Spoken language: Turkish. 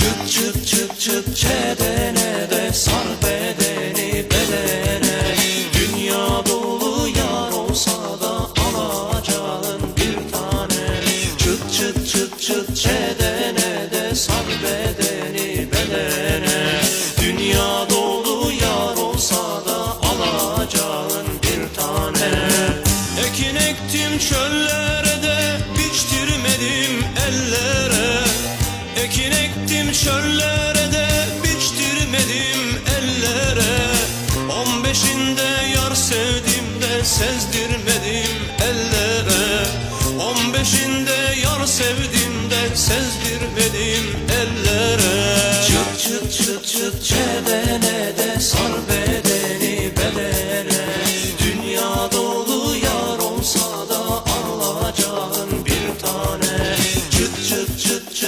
Çıt çıt çıt çıt çedene de sar bedeni bedene. Dünya dolu yar olsa da alacağın bir tane. Çıt çıt çıt çıt çedene de sar bedeni bedene. Dünya dolu yar olsa da alacağın bir tane. Ekin ektim çöllere çöllere de biçtirmedim ellere. On beşinde yar sevdim de sezdirmedim ellere. On beşinde yar sevdim de sezdirmedim ellere. Çıt çıt çıt çıt çede